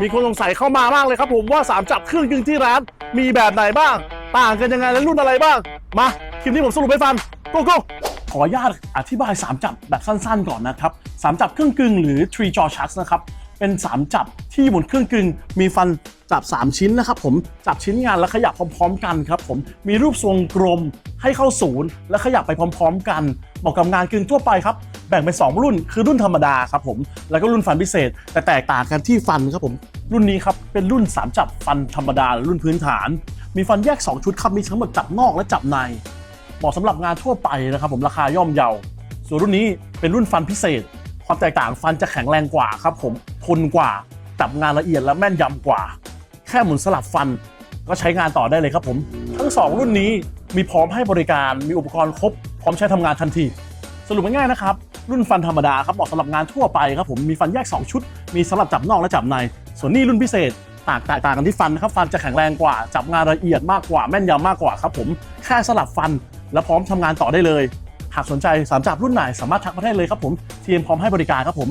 มีคนสงสัยเข้ามามากเลยครับผมว่า 3 จับเครื่องกึ่งที่ร้าน มีแบบไหนบ้าง ต่างกันยังไงและรุ่นอะไรบ้าง มาคลิปนี้ผมสรุปให้ฟังโกโก้ขออนุญาตอธิบาย 3 จับแบบสั้นๆ ก่อนนะครับ 3 จับเครื่องกึ่งหรือ three jaw sharks นะครับ เป็น 3 จับที่บนเครื่องกึ่งมีฟันจับ 3 ชิ้นนะครับผมจับชิ้นงานและขยับพร้อมๆ กันครับผมมีรูปทรงกลมให้เข้าศูนย์และขยับไปพร้อม ๆ กันเหมาะกับงานกึ่งทั่วไปครับ แบ่งเป็น 2 รุ่น คือรุ่นธรรมดาครับผมแล้วก็รุ่นฟันพิเศษ แต่แตกต่างกันที่ฟันครับผมรุ่นนี้ครับเป็นรุ่น 3 จับฟันธรรมดาหรือรุ่นพื้นฐาน มีฟันแยก 2 ชุดครับมีทั้งหมดจับนอกและจับในเหมาะสำหรับงานทั่วไปนะครับผมราคาย่อมเยาส่วนรุ่นนี้เป็นรุ่นฟันพิเศษ ความแตกต่างฟันจะแข็งแรงกว่าครับผมทนกว่าจับงานละเอียดและแม่นยำกว่า แค่หมุนสลับฟันก็ใช้งานต่อได้เลยครับผม ทั้ง 2 รุ่นนี้มีพร้อมให้บริการมีอุปกรณ์ครบ พร้อมใช้ทำงานทันที สรุปง่ายๆนะครับ รุ่นฟันธรรมดาครับเหมาะสำหรับงานทั่วไปครับผมมีฟันแยก 2 ชุด มีสำหรับจับนอกและจับใน ส่วนนี้รุ่นพิเศษต่างแตกต่างกันที่ฟันนะครับฟันจะแข็งแรงกว่า จับงานละเอียดมากกว่าแม่นยำมากกว่าครับผมแค่สลับฟันและพร้อมทำงานต่อได้เลย หากสนใจสามจับรุ่นไหนสามารถทักมาได้เลยครับผมทีมพร้อมให้บริการครับผม